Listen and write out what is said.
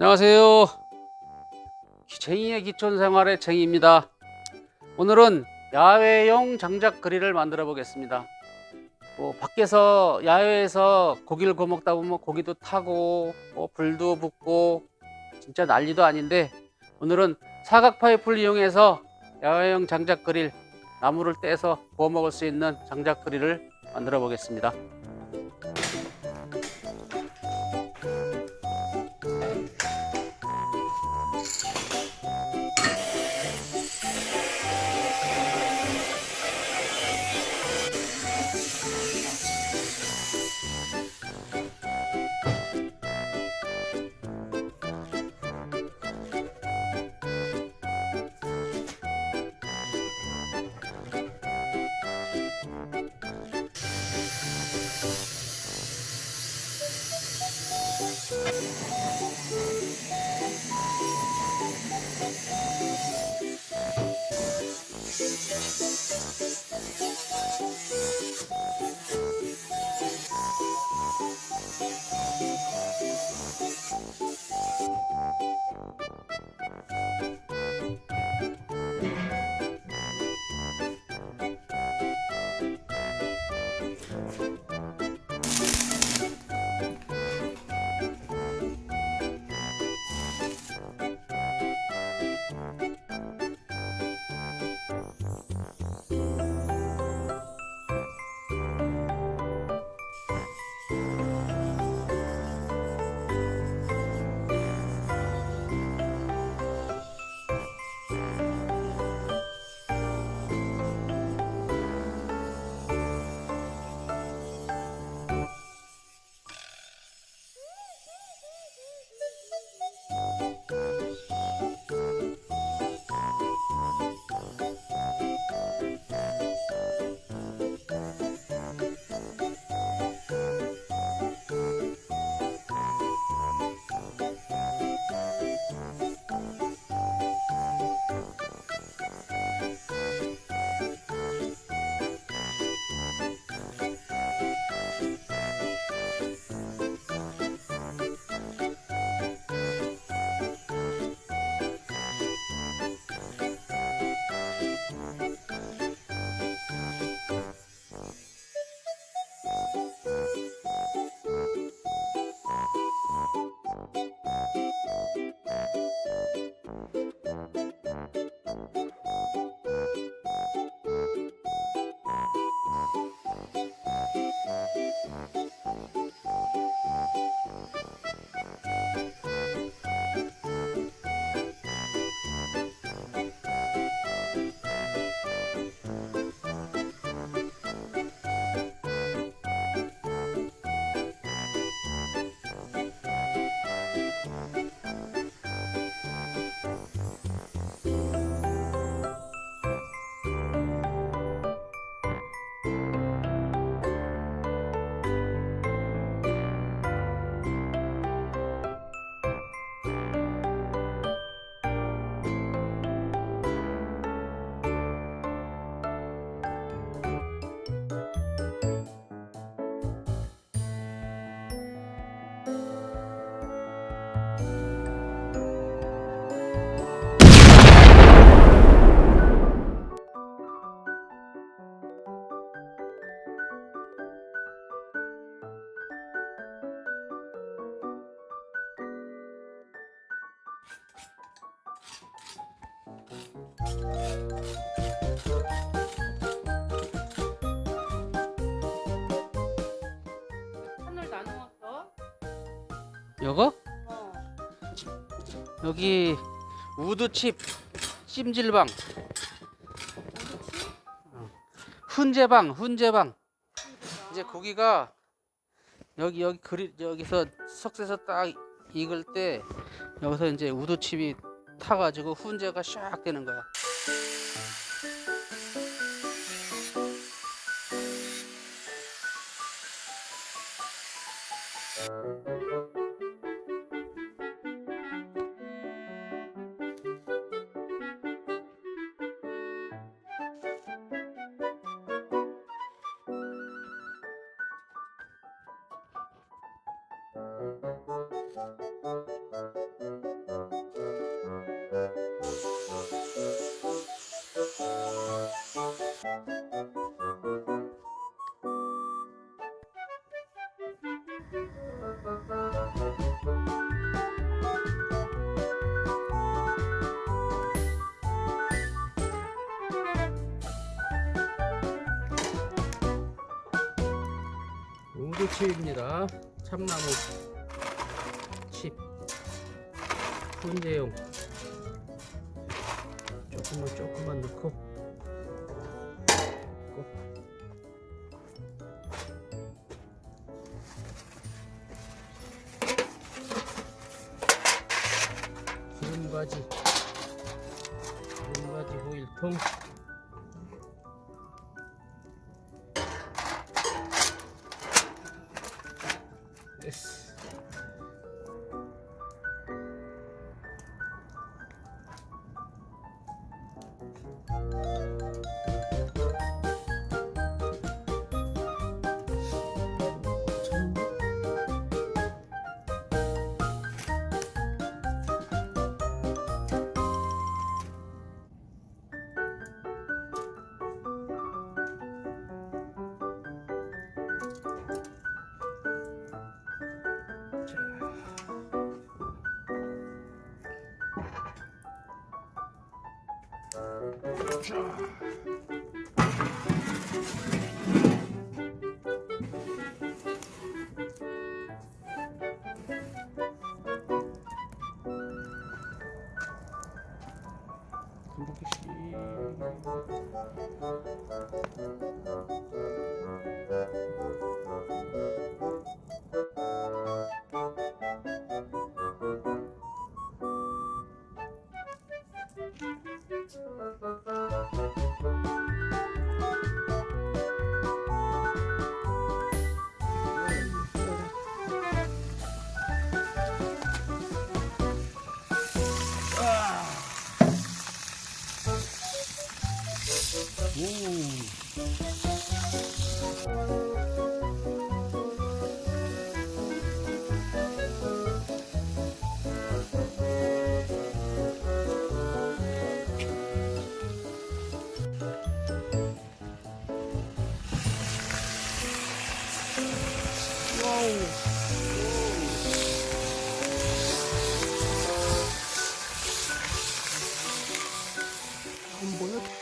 안녕하세요. 쟁이의 기촌 생활의 쟁이입니다. 오늘은 야외용 장작 그릴을 만들어 보겠습니다. 뭐 밖에서 야외에서 고기를 구워 먹다 보면 고기도 타고 뭐 불도 붙고 진짜 난리도 아닌데 오늘은 사각 파이프를 이용해서 야외용 장작 그릴 나무를 떼서 구워 먹을 수 있는 장작 그릴을 만들어 보겠습니다. 하늘 나누었어? 요거 어. 여기 우드칩 찜질방 어. 훈제방 훈제방 이제 고기가 여기 여기 그리 여기서 석쇠에서 딱 익을 때 여기서 이제 우드칩이 타가지고 훈제가 샥 되는 거야. 비료칩입니다. 참나무 칩 훈제용 조금만 조금만 넣고 꼭. 기름가지 기름가지 호일통 됐어. Time. un.